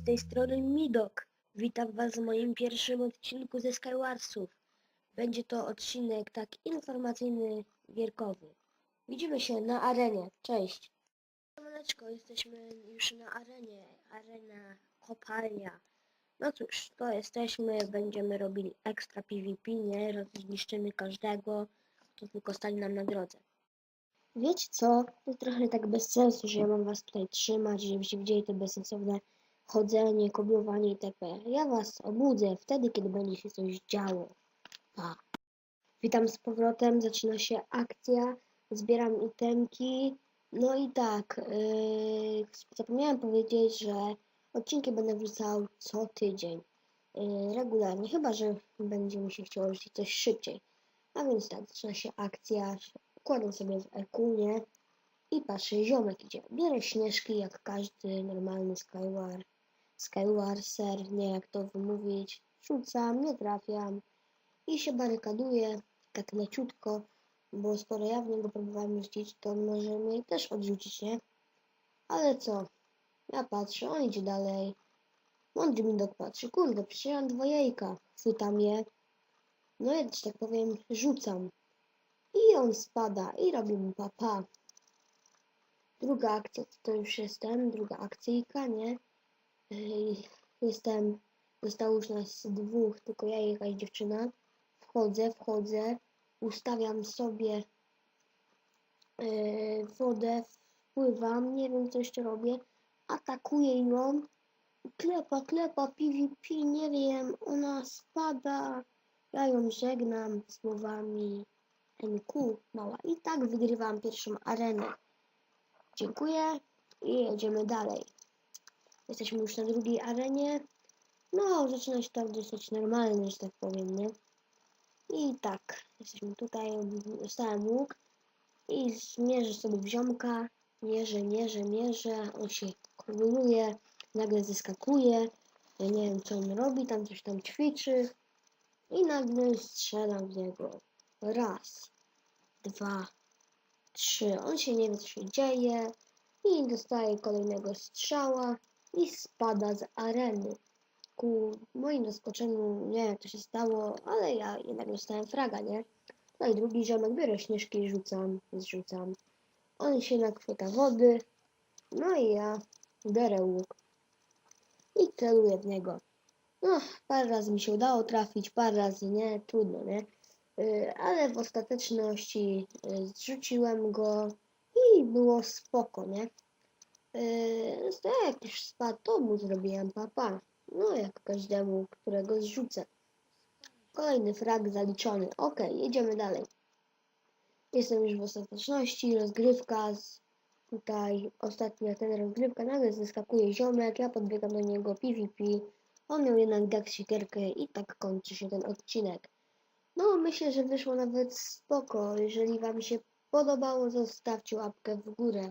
z tej strony Midok. Witam Was w moim pierwszym odcinku ze Skywarsów. Będzie to odcinek tak informacyjny, gierkowy. Widzimy się na arenie. Cześć. Siemaneczko, jesteśmy już na arenie. Arena kopalnia. No cóż, to jesteśmy, będziemy robili ekstra PvP, nie? Rozniszczymy każdego, kto tylko stanie nam na drodze. Wiecie co? To trochę tak bez sensu, że ja mam was tutaj trzymać, żebyście widzieli to bezsensowne chodzenie, koblowanie itp. Ja was obudzę wtedy, kiedy będzie się coś działo. Witam z powrotem, zaczyna się akcja, zbieram itemki. No i tak, yy, zapomniałem powiedzieć, że odcinki będę wrzucał co tydzień. Yy, regularnie, chyba że będzie mi się chciało rzucić coś szybciej. A więc tak, zaczyna się akcja, Kładę sobie w ekunie i patrzę, ziomek idzie. Bierę śnieżki jak każdy normalny Skywar. Skywarser, nie jak to wymówić. Rzucam, nie trafiam i się barykaduję tak leciutko, bo skoro ja w niego próbowałem rzucić, to może mnie też odrzucić, nie? Ale co? Ja patrzę, on idzie dalej. Mądry mi dok patrzy, kurde, mam dwa jajka. Chwytam je. No ja, że tak powiem, rzucam. I on spada i robi mu papa. Druga akcja, to już jestem, druga akcyjka, nie? Yy, Jestem, zostało już nas dwóch, tylko ja i jakaś dziewczyna. Wchodzę, wchodzę, ustawiam sobie yy, wodę, wpływam, nie wiem co jeszcze robię, atakuję ją, klepa, klepa, PvP, nie wiem, ona spada, ja ją żegnam słowami NQ mała. I tak wygrywam pierwszą arenę. Dziękuję i jedziemy dalej. Jesteśmy już na drugiej arenie. No, zaczyna się tam dosyć normalnie, że tak powiem, nie? I tak, jesteśmy tutaj, dostałem łuk i zmierzę sobie w ziomka. Mierzę, mierzę, mierzę. On się króluje, nagle zeskakuje. Ja nie wiem, co on robi, tam coś tam ćwiczy. I nagle strzelam w niego. Raz, dwa, trzy. On się nie wie, co się dzieje. I dostaje kolejnego strzała i spada z areny. Ku moim zaskoczeniu, nie wiem, jak to się stało, ale ja jednak dostałem fraga, nie? No i drugi ziomek, biorę śnieżki i rzucam, zrzucam. On się nakwyta wody, no i ja biorę łuk i celuję w niego. No, parę razy mi się udało trafić, parę razy nie, trudno, nie? Y, ale w ostateczności y, zrzuciłem go i było spoko, nie? Yy, no jak już spadł, to mu zrobiłem papa. No jak każdemu, którego zrzucę. Kolejny frag zaliczony. Ok, jedziemy dalej. Jestem już w ostateczności, rozgrywka z tutaj ostatnia ten rozgrywka, nagle zeskakuje ziomek, ja podbiegam do niego PvP, on miał jednak daksiterkę i tak kończy się ten odcinek. No, myślę, że wyszło nawet spoko. Jeżeli Wam się podobało, zostawcie łapkę w górę.